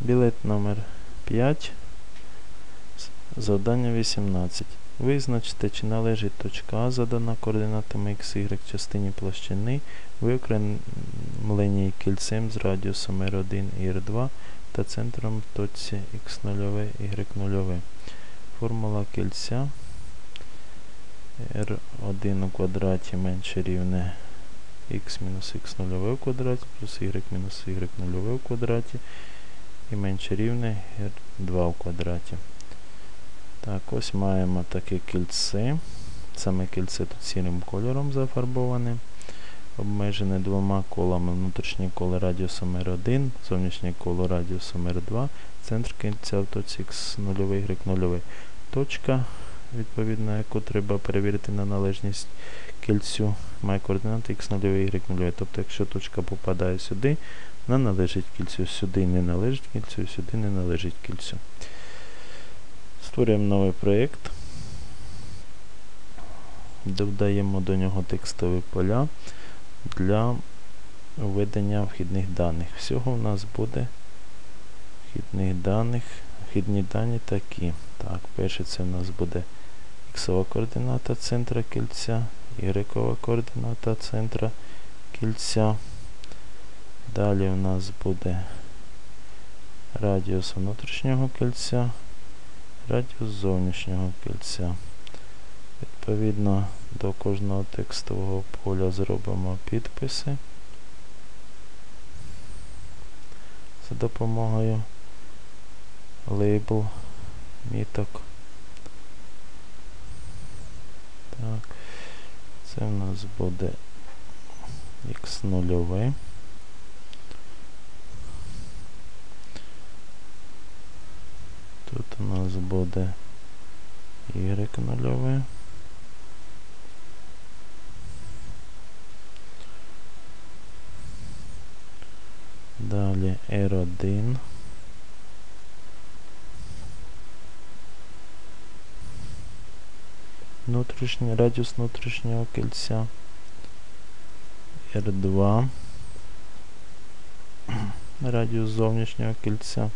Білет номер 5. Завдання 18. Визначте, чи належить точка А, задана координатами x, y частині площини, виокремленій кільцем з радіусом R1 і R2 та центром точці x0, y0. Формула кільця R1 у квадраті менше рівне x мінус x0 у квадраті плюс y мінус y0 у квадраті і менше рівне r2 у квадраті. Так, ось маємо таке кільце. Саме кільце тут сірим кольором зафарбоване. Обмежене двома колами. Внутрішнє коло радіусом R1, зовнішнє коло радіусом R2, центр кільця в точці x0, y0. Точка, відповідно, яку треба перевірити на належність кільцю, має координати x0, y0. Тобто, якщо точка попадає сюди, вона належить кільцю, сюди не належить кільцю, сюди не належить кільцю. Створюємо новий проєкт. Додаємо до нього текстові поля для введення вхідних даних. Всього у нас буде вхідних даних. Вхідні дані такі. Так, перше це у нас буде х координата центра кільця, y координата центра кільця. Далі у нас буде радіус внутрішнього кільця, радіус зовнішнього кільця. Відповідно до кожного текстового поля зробимо підписи за допомогою лейбл міток. Так, це в нас буде x нульове. Тут у нас буде y нульове. Далі R1. Внутрішній радіус внутрішнього кільця. R2. Радіус зовнішнього кільця.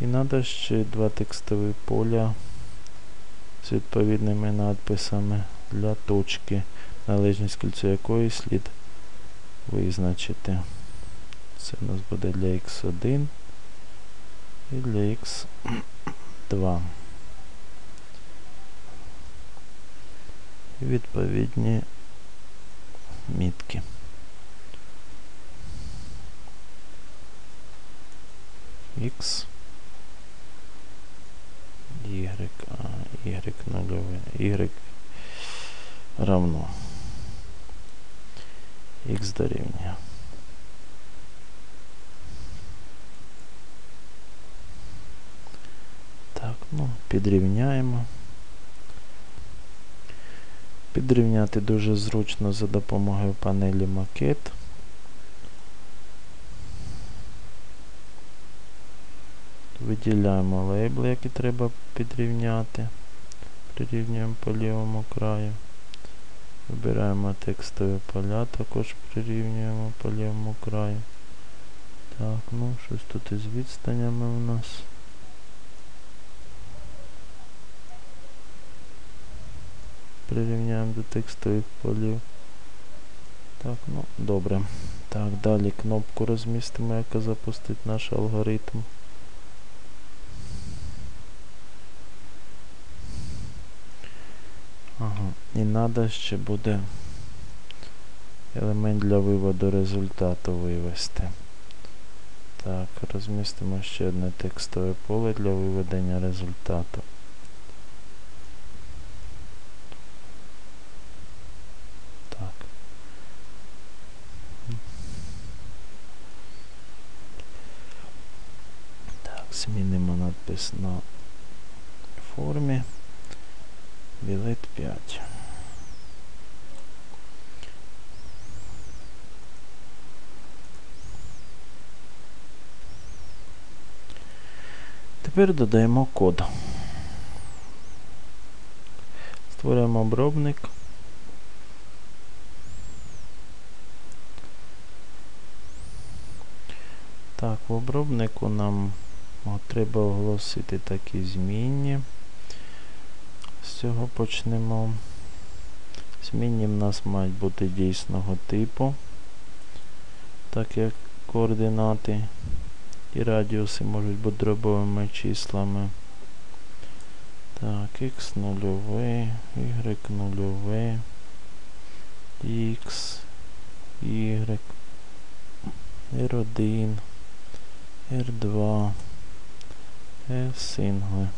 І треба ще два текстові поля з відповідними надписами для точки, належність кільця якої слід визначити. Це у нас буде для x1 і для x2. І відповідні мітки. X y, а, y нульове, y равно x дорівнює. Так, ну, підрівняємо. Підрівняти дуже зручно за допомогою панелі макет. Виділяємо лейбли, які треба підрівняти. Прирівнюємо по лівому краю. Вибираємо текстові поля, також прирівнюємо по лівому краю. Так, ну, щось тут із відстанями у нас. Прирівняємо до текстових полів. Так, ну, добре. Так, далі кнопку розмістимо, яка запустить наш алгоритм. І треба ще буде елемент для виводу результату вивести. Так, розмістимо ще одне текстове поле для виведення результату. Так. Так, змінимо надпис на формі. Білет 5. Тепер додаємо код. Створюємо обробник. Так, в обробнику нам треба оголосити такі змінні. З цього почнемо. Змінні в нас мають бути дійсного типу, так як координати і радіуси можуть бути дробовими числами. Так, x нульове, y нульове, x, y, r1, r2, f сингли.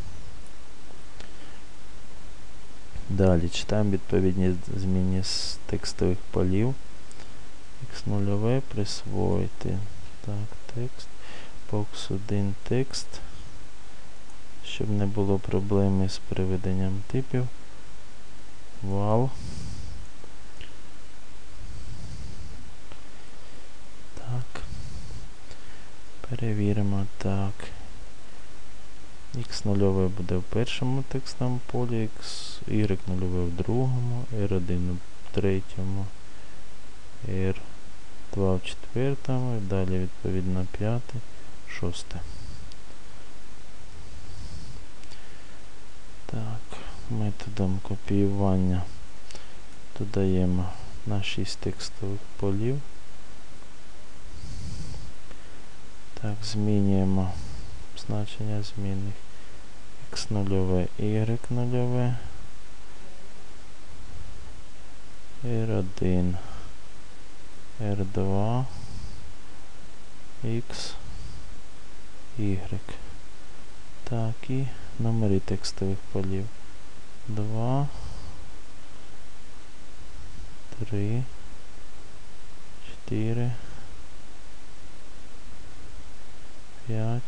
Далі читаємо відповідні зміни з текстових полів. X нульове присвоїти. Так, текст. Box 1 текст. Щоб не було проблеми з приведенням типів. Вал. Так. Перевіримо так. X нульове буде в першому текстовому полі, X, Y нульове в другому, R1 в третьому, R2 в четвертому, далі відповідно п'яте, шосте. Так, методом копіювання додаємо на 6 текстових полів. Так, змінюємо значення змінних x нульове, y нульове, r1, r2, x, y. Так, і номери текстових полів. 2, 3, 4, 5,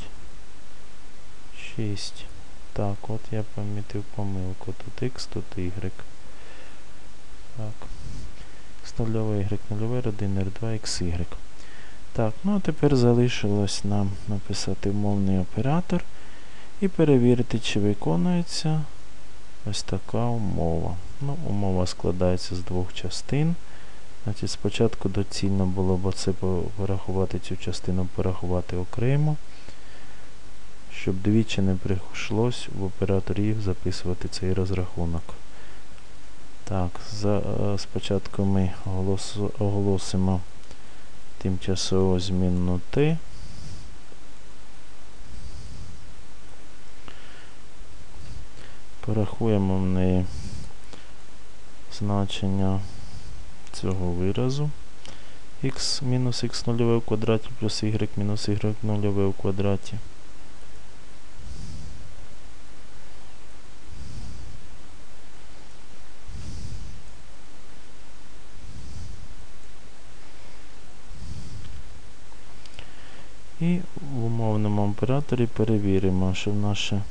6. Так, от я помітив помилку. Тут x, тут y. Так. X нульове, y нульове, 1, R2, XY. Так, ну а тепер залишилось нам написати умовний оператор і перевірити, чи виконується ось така умова. Ну, Умова складається з двох частин. Значить, Спочатку доцільно було б це порахувати цю частину порахувати окремо щоб двічі не прийшлось в операторі їх записувати цей розрахунок. Так, за, е, спочатку ми оголос, оголосимо тимчасову змінну T. Порахуємо в неї значення цього виразу x мінус x нульове в квадраті плюс y мінус y нульове в квадраті. І в умовному операторі перевіримо, що в наше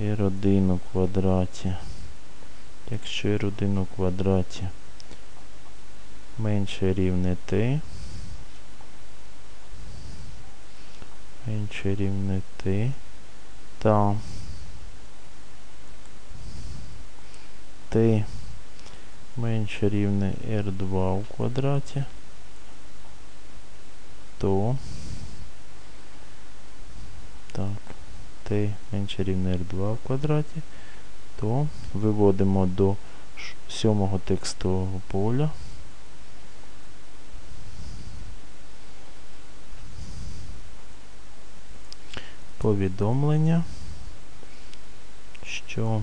r1 у квадраті, якщо r1 у квадраті менше рівне t, менше рівне t, та t менше рівне r2 у квадраті, то так, t менше рівне r2 в квадраті, то виводимо до сьомого текстового поля. Повідомлення, що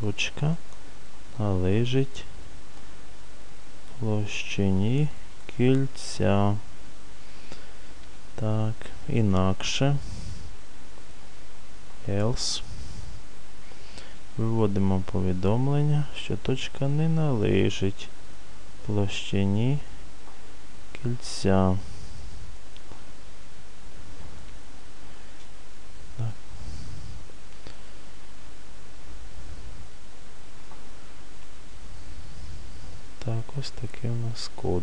точка належить площині кільця. Так, інакше. Else. Виводимо повідомлення, що точка не належить площині кільця. Так. ось такий у нас код.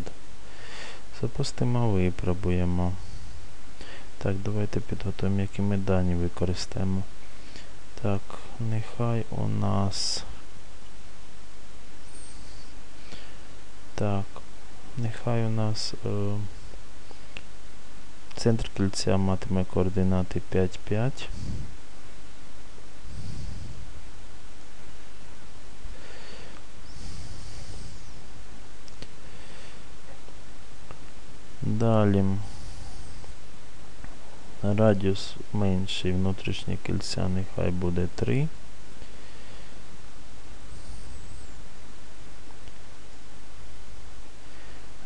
Запустимо, випробуємо. Так, давайте підготуємо, які ми дані використаємо. Так, нехай у нас. Так, нехай у нас е, центр кільця матиме координати 5, Далі радіус менший внутрішнє кільця нехай буде 3.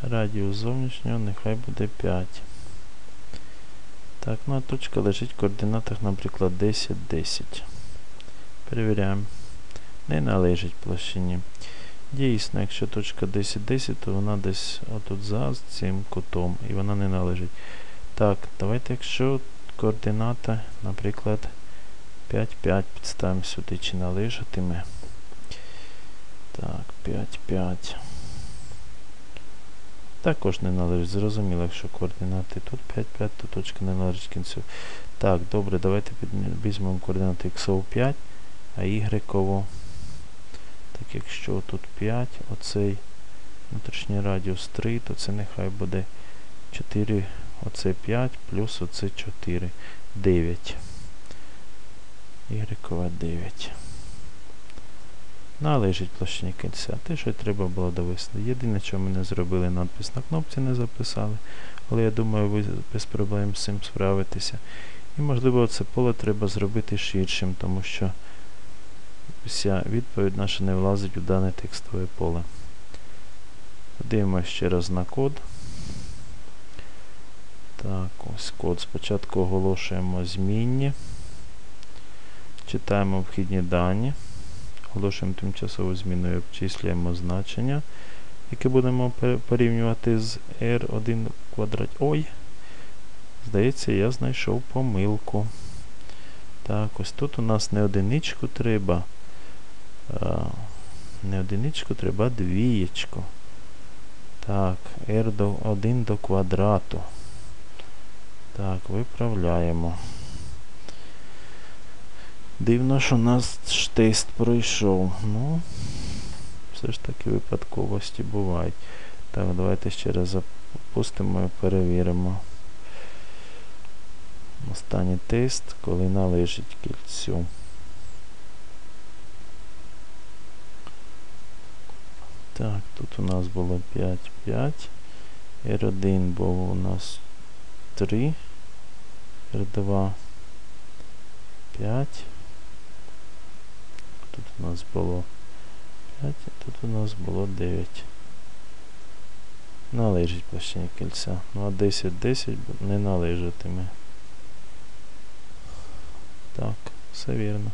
Радіус зовнішнього нехай буде 5. Так, ну а точка лежить в координатах, наприклад, 10, 10. Перевіряємо. Не належить площині. Дійсно, якщо точка 10, 10, то вона десь отут за цим кутом і вона не належить. Так, давайте, якщо координата, наприклад, 5, 5 підставимо сюди, чи належатиме. Так, 5, 5. Також не належить. Зрозуміло, якщо координати тут 5, 5, то точка не належить кінцю. Так, добре, давайте візьмемо координати x 5, а y. Якщо тут 5, оцей внутрішній радіус 3, то це нехай буде 4, оце 5 плюс оце 4. 9. Y 9. Належить площині кінця. Те, що треба було довести. Єдине, що ми не зробили, надпис на кнопці не записали. Але я думаю, ви без проблем з цим справитеся. І, можливо, це поле треба зробити ширшим, тому що вся відповідь наша не влазить у дане текстове поле. Дивимося ще раз на код. Так, ось код. Спочатку оголошуємо змінні. Читаємо вхідні дані. Оголошуємо тимчасову зміну і обчислюємо значення, яке будемо порівнювати з R1 квадрат. Ой! Здається, я знайшов помилку. Так, ось тут у нас не одиничку треба. А, не одиничку треба, двієчку. Так, R до 1 до квадрату. Так, виправляємо. Дивно, що нас тест пройшов. Ну, все ж таки випадковості бувають. Так, давайте ще раз запустимо і перевіримо. Останній тест, коли належить кільцю. Так, тут у нас було 5, 5. R1 був у нас 3. R2 5. Тут у нас було 5, а тут у нас було 9. Належить площині кільця. Ну а 10, 10 не належатиме. Так, все вірно.